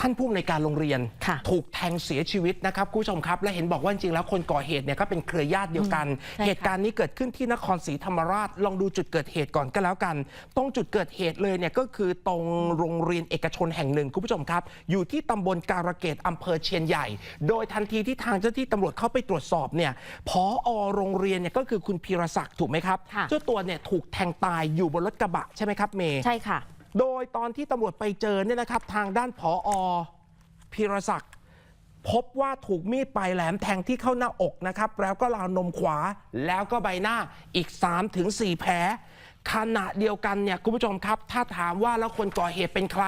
ท่านผู้อำนวยการโรงเรียน ค่ะถูกแทงเสียชีวิตนะครับคุณผู้ชมครับ และเห็นบอกว่าจริงๆแล้วคนก่อเหตุเนี่ยก็เป็นเครือญาติเดียวกัน ใช่ค่ะ เหตุการณ์นี้เกิดขึ้นที่นครศรีธรรมราช ลองดูจุดเกิดเหตุก่อนก็แล้วกัน ตรงจุดเกิดเหตุเลยเนี่ยก็คือตรงโรงเรียนเอกชนแห่งหนึ่งคุณผู้ชมครับ อยู่ที่ตำบลการะเกดอำเภอเชียนใหญ่ โดยทันทีที่ทางเจ้าหน้าที่ตำรวจเข้าไปตรวจสอบเนี่ยพอโรงเรียนเนี่ยก็คือคุณพีรศักดิ์ถูกไหมครับค่ะ เจ้าตัวเนี่ยถูกแทงตายอยู่บนรถกระบะใช่ไหมครับเมย์ ใช่ค่ะ โดยตอนที่ตำรวจไปเจอเนี่ยนะครับ ทางด้านผอพิรศักดิ์พบว่าถูกมีดปลายแหลมแทงที่เข้าหน้าอกนะครับ แล้วก็ราวนมขวาแล้วก็ใบหน้าอีก 3-4 แผล ขณะเดียวกันเนี่ยคุณผู้ชมครับ ถ้าถามว่าแล้วคนก่อเหตุเป็นใคร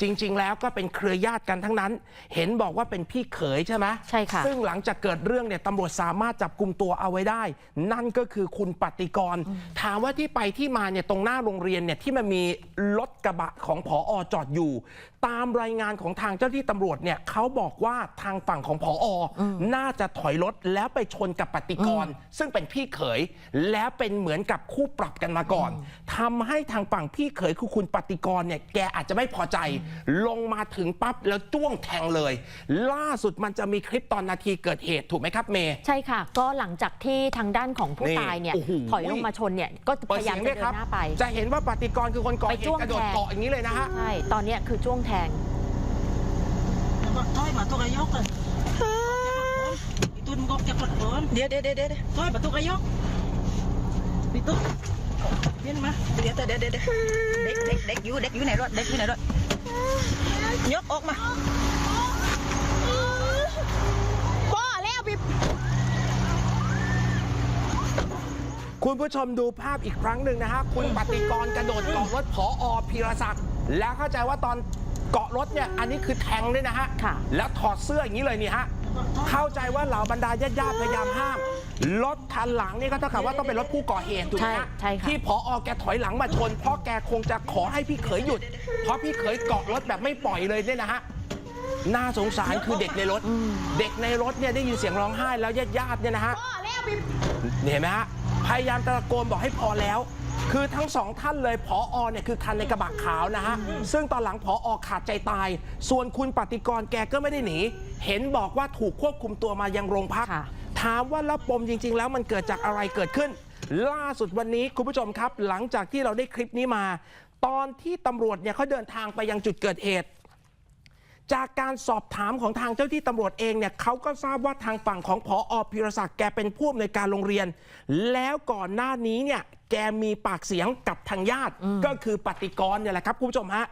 จริง ๆ แล้วก็เป็นเครือญาติกันทั้งนั้น เห็นบอกว่าเป็นพี่เขยใช่ไหมใช่ค่ะ ซึ่งหลังจากเกิดเรื่องเนี่ยตำรวจสามารถจับกลุ่มตัวเอาไว้ได้ นั่นก็คือคุณปฏิกร ถามว่าที่ไปที่มาเนี่ยตรงหน้าโรงเรียนเนี่ยที่มันมีรถกระบะของผออจอดอยู่ ตามรายงานของทางเจ้าที่ตำรวจเนี่ยเขาบอกว่าทางฝั่งของผออน่าจะถอยรถแล้วไปชนกับปฏิกร ซึ่งเป็นพี่เขย แล้วเป็นเหมือนกับคู่ปรับกันมาก่อนทำให้ทางฝั่งพี่เขยคือคุณปฏิกรเนี่ยแกอาจจะไม่พอใจ ลงมาถึงปั๊บแล้วจ้วงแทงเลย ล่าสุดมันจะมีคลิปตอนนาทีเกิดเหตุถูกไหมครับเมย์ ใช่ค่ะ ก็หลังจากที่ทางด้านของผู้นี่ตายเนี่ยโอ้โห ถอยลงมาชนเนี่ยก็พยายามจะเดินหน้าไป จะเห็นว่าปฏิกรคือคนก่อเหไปจ้วตุงกระโดดแทง เกาะอย่างนี้เลยนะฮะ ใช่ตอนเนี้ยคือจ้วงแทง Thôi mà tôi cái dốc rồi. Tôi ngọc chặt lật bốn. Dia dia dia dia. dia. Thôi mà tôi cái dốc. Đi tôi. Biết mà. Dia tu dia dia dia. Dek dek dek you dek you này rồi, dek you này rồi. Nhốt ốc mà. คุณผู้ชมดูภาพอีกครั้งหนึ่งนะฮะ คุณปฏิกรกระโดดเกาะรถผออพีรศักดิ์ แล้วเข้าใจว่าตอนเกาะรถเนี่ย อันนี้คือแทงด้วยนะฮะค่ะแล้วถอดเสื้ออย่างนี้เลยนี่ฮะ เข้าใจว่าเหล่าบรรดาญาติญาติๆพยายามห้าม รถคันหลังนี่ก็เท่ากับว่าต้องเป็นรถผู้ก่อเหตุถูกไหมฮะใช่ใช่ค่ะ ที่พออแกถอยหลังมาชน เพราะแกคงจะขอให้พี่เขยหยุด เพราะพี่เขยเกาะรถแบบไม่ปล่อยเลยเนี่ยนะฮะ น่าสงสารคือเด็กในรถ เด็กในรถเนี่ยได้ยินเสียงร้องไห้แล้วญาติญาติๆเนี่ยนะฮะนี่เห็นไหมฮะ พยายามตะโกนบอกให้พอแล้ว คือทั้งสองท่านเลยพออเนี่ยคือคันในกระบะขาวนะฮะ ซึ่งตอนหลังพออขาดใจตาย ส่วนคุณปฏิกรณ์แกก็ไม่ได้หนี เห็นบอกว่าถูกควบคุมตัวมายังโรงพัก ค่ะ ถามว่าแล้วปมจริง ๆ แล้วมันเกิดจากอะไรเกิดขึ้น ล่าสุดวันนี้คุณผู้ชมครับ หลังจากที่เราได้คลิปนี้มา ตอนที่ตำรวจเนี่ยเขาเดินทางไปยังจุดเกิดเหตุ จากการสอบถามของทางเจ้าที่ตำรวจเองเนี่ยเขาก็ทราบว่าทางฝั่งของพออพิรศักดิ์แกเป็นผู้อำนวยการโรงเรียน แล้วก่อนหน้านี้เนี่ยแกมีปากเสียงกับทางญาติ ก็คือปฏิกรเนี่ยแหละครับคุณผู้ชมฮะ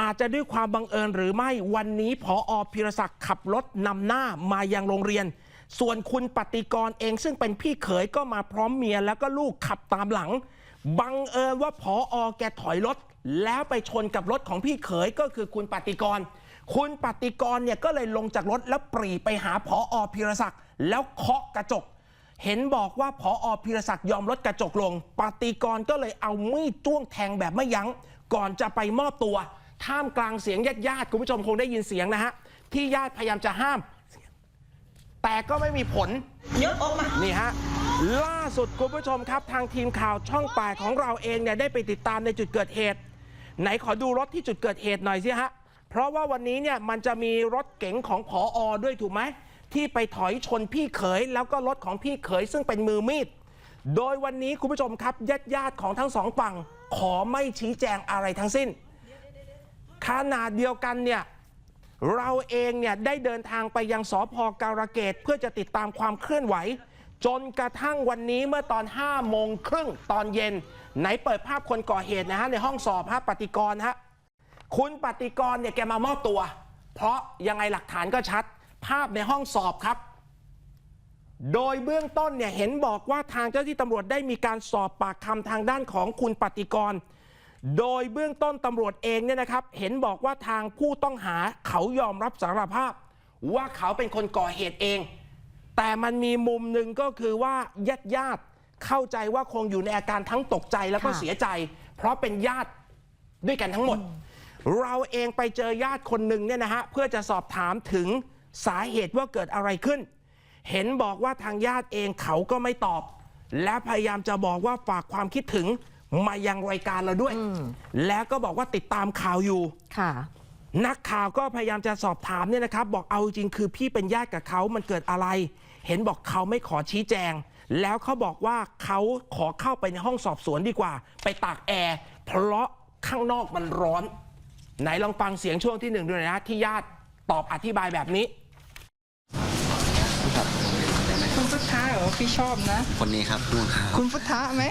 อาจจะด้วยความบังเอิญหรือไม่วันนี้พออพิรศักดิ์ขับรถนำหน้ามายังโรงเรียน ส่วนคุณปฏิกรเองซึ่งเป็นพี่เขยก็มาพร้อมเมียแล้วก็ลูกขับตามหลัง บังเอิญว่าพออแกถอยรถแล้วไปชนกับรถของพี่เขยก็คือคุณปฏิกร คุณปฏิกรณ์เนี่ยก็เลยลงจากรถแล้วปรีไปหาผออพิรศักดิ์แล้วเคาะกระจก เห็นบอกว่าผออพิรศักดิ์ยอมลดกระจกลง ปฏิกรณ์ก็เลยเอามีดจ้วงแทงแบบไม่ยั้ง ก่อนจะไปมอบตัว ท่ามกลางเสียงญาติญาติๆคุณผู้ชมคงได้ยินเสียงนะฮะที่ญาติพยายามจะห้าม แต่ก็ไม่มีผล Nhốt ốc mà. นี่ฮะล่าสุดคุณผู้ชมครับ ทางทีมข่าวช่องแปดของเราเองเนี่ยได้ไปติดตามในจุดเกิดเหตุ ไหนขอดูรถที่จุดเกิดเหตุหน่อยสิฮะ เพราะว่าวันนี้เนี่ยมันจะมีรถเก๋งของผออด้วยถูกไหมที่ไปถอยชนพี่เขย แล้วก็รถของพี่เขยซึ่งเป็นมือมีด โดยวันนี้คุณผู้ชมครับญาติญาติของทั้งสองฝั่งขอไม่ชี้แจงอะไรทั้งสิ้นขนาดเดียวกันเนี่ยเราเองเนี่ยได้เดินทางไปยังสพการะเกดเพื่อจะติดตามความเคลื่อนไหว จนกระทั่งวันนี้เมื่อตอน5โมงครึ่งตอนเย็น ไหนเปิดภาพคนก่อเหตุนะฮะในห้องสอบฮะปฏิกรฮะ คุณปฏิกรณ์เนี่ยแกมามอบตัว เพราะยังไงหลักฐานก็ชัด ภาพในห้องสอบครับ โดยเบื้องต้นเนี่ยเห็นบอกว่าทางเจ้าที่ตำรวจได้มีการสอบปากคำทางด้านของคุณปฏิกรณ์โดยเบื้องต้นตำรวจเองเนี่ยนะครับ เห็นบอกว่าทางผู้ต้องหาเขายอมรับสารภาพ ว่าเขาเป็นคนก่อเหตุเอง แต่มันมีมุมหนึ่งก็คือว่าญาติญาติเข้าใจว่าคงอยู่ในอาการทั้งตกใจแล้วก็เสียใจ เพราะเป็นญาติด้วยกันทั้งหมด เราเองไปเจอญาติคนหนึ่งเนี่ยนะฮะเพื่อจะสอบถามถึงสาเหตุว่าเกิดอะไรขึ้น เห็นบอกว่าทางญาติเองเขาก็ไม่ตอบ และพยายามจะบอกว่าฝากความคิดถึงมายังรายการเราด้วย แล้วก็บอกว่าติดตามข่าวอยู่ค่ะ นักข่าวก็พยายามจะสอบถามเนี่ยนะครับ บอกเอาจริงคือพี่เป็นญาติกับเขามันเกิดอะไร เห็นบอกเขาไม่ขอชี้แจง แล้วเขาบอกว่าเขาขอเข้าไปในห้องสอบสวนดีกว่า ไปตากแอร์เพราะข้างนอกมันร้อน ไหนลองฟังเสียงช่วงที่หนึ่งดูหน่อยนะที่ญาติตอบอธิบายแบบนี้ คุณพุทธะเหรอพี่ชอบนะ คนนี้ครับนู่นครับ คุณพุทธะไหม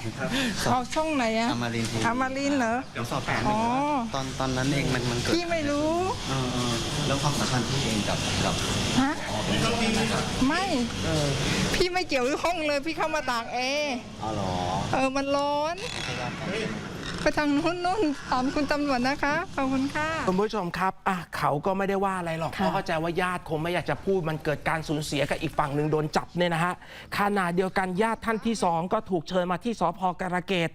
เอาช่องไหนอะอมรินทร์ทีวีอมรินทร์เหรอ เดี๋ยวสอบถามอ๋อตอนตอนนั้นเองมันมันเกิดพี่ไม่รู้เออเออแล้วความสัมพันธ์พี่เองกับกับฮะไม่พี่ไม่เกี่ยวข้องเลย พี่เข้ามาตากแอร์อ๋อเหรอเออมันร้อน ไปทางนู้นนู่นถามคุณตำรวจนะคะ ขอบคุณค่ะ คุณผู้ชมครับอะเขาก็ไม่ได้ว่าอะไรหรอกค่ะเพราะเข้าใจว่าญาติคงไม่อยากจะพูดมันเกิดการสูญเสียกับอีกฝั่งหนึ่งโดนจับเนี่ยนะฮะขณะเดียวกันญาติท่านที่สองก็ถูกเชิญมาที่สพการะเกด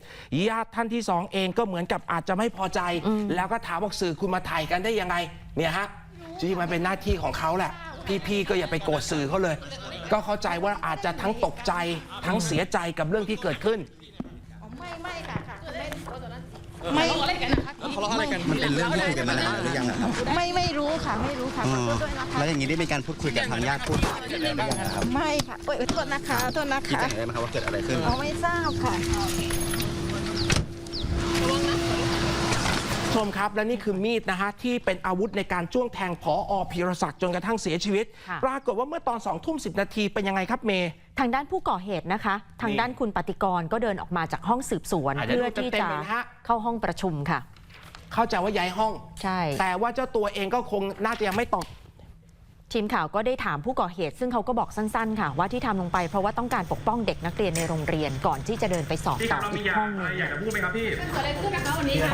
ญาติท่านที่สองเองก็เหมือนกับอาจจะไม่พอใจ แล้วก็ถามบอกสื่อคุณมาถ่ายกันได้ยังไงเนี่ยฮะจริงๆมันเป็นหน้าที่ของเขาแหละ พี่ๆก็อย่าไปโกรธสื่อเขาเลย ก็เข้าใจว่าอาจจะทั้งตกใจทั้งเสียใจกับเรื่องที่เกิดขึ้น ไม่มั นเป็นเรื่องที่คุยกันมานานหรือยังอะครับไม่ไม่รู้ค่ะไม่รู้ค่ะเอขออโทษด้วยนะคะแล้วอย่างนี้ได้มีการพูดคุยกับทางญาติพูดคุยกันหรือยังอะครับไม่ค่ะโอ้ยโทษนะคะโทษนะชี้คะแจงได้ไหมครับว่าเกิดอะไรขึ้น เอาไม่ทราบค่ะ ชมครับ และนี่คือมีดนะฮะที่เป็นอาวุธในการจ้วงแทงผออพีรศักดิ์จนกระทั่งเสียชีวิต ค่ะ ปรากฏว่าเมื่อตอน2องทุ่มสินาทีเป็นยังไงครับเมย์ ทางด้านผู้ก่อเหตุนะคะ ทางด้านคุณปฏิกรก็เดินออกมาจากห้องสืบสวน อะเดี๋ยวเพื่อดูที่เต็มจะๆเลยนะฮะ เข้าห้องประชุมค่ะ เข้าใจว่าย้ายห้อง ใช่ แต่ว่าเจ้าตัวเองก็คงน่าจะยังไม่ตอบ ทีมข่าวก็ได้ถามผู้ก่อเหตุ ซึ่งเขาก็บอกสั้นๆ ค่ะ ว่าที่ทำลงไปเพราะว่าต้องการปกป้องเด็กนักเรียนในโรงเรียนก่อนที่จะเดินไปสอบพี่คต่รัอบเราอีมีกยาห้องหอะนึไรงอยากจะพูดไหมครับพี่ เกิดอะไรขึ้นนะคะวันนี้ค่ะ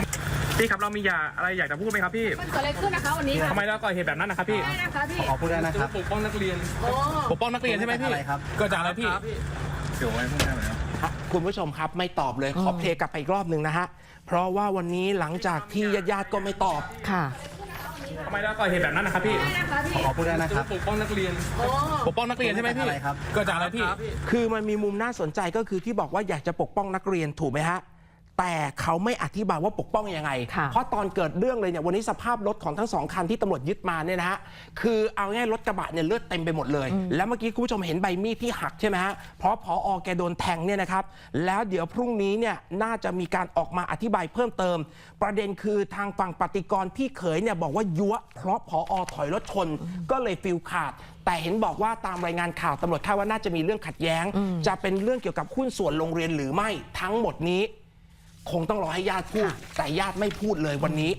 พี่ครับเรามียาอะไรอยากจะพูดไหมครับพี่เกิดอะไรขึ้นนะคะวันนี้ค่ะทำไมเราก่อเหตุแบบนั้นนะครับพี่ ได้นะคะพี่ ขอพูดได้นะครับปกป้องนักเรียนปกป้องนักเรียนใช่ไหมพี่อะไรครับเกิดจากอะไรพี่เดี๋ยวไว้พวกนี้เลยคุณผู้ชมครับไม่ตอบเลยขอเพลงกลับไปอีกรอบหนึ่งนะฮะ เพราะว่าวันนี้หลังจากที่ญาติๆก็ไม่ตอบค่ะทำไมเราก่อเหตุแบบนั้นนะครับพี่ได้นะคะพี่ ขอพูดได้นะครับปกป้องนักเรียนปกป้องนักเรียนใช่ไหมพี่อะไรครับเกิดจากอะไรพี่ คือมันมีมุมน่าสนใจก็คือที่บอกว่าอยากจะปกป้องนักเรียนถูกไหมฮะ แต่เขาไม่อธิบายว่าปกป้องยังไงค่ะเพราะตอนเกิดเรื่องเลยเนี่ยวันนี้สภาพรถของทั้งสองคันที่ตำรวจยึดมาเนี่ยนะฮะคือเอาง่ายๆรถกระบะเนี่ยเลือดเต็มไปหมดเลย แล้วเมื่อกี้คุณผู้ชมเห็นใบมีดที่หักใช่ไหมฮะเพราะพออแกโดนแทงเนี่ยนะครับแล้วเดี๋ยวพรุ่งนี้เนี่ยน่าจะมีการออกมาอธิบายเพิ่มเติม ประเด็นคือทางฝั่งปฏิกรณ์พี่เขยเนี่ยบอกว่ายัวเพราะพออถอยรถชนก็เลยฟิลขาดแต่เห็นบอกว่าตามรายงานข่าวตำรวจคาดว่าน่าจะมีเรื่องขัดแย้ง จะเป็นเรื่องเกี่ยวกับหุ้นส่วนโรงเรียนหรือไม่ทั้งหมดนี้ คงต้องรอให้ญาติพูด แต่ญาติไม่พูดเลยวันนี้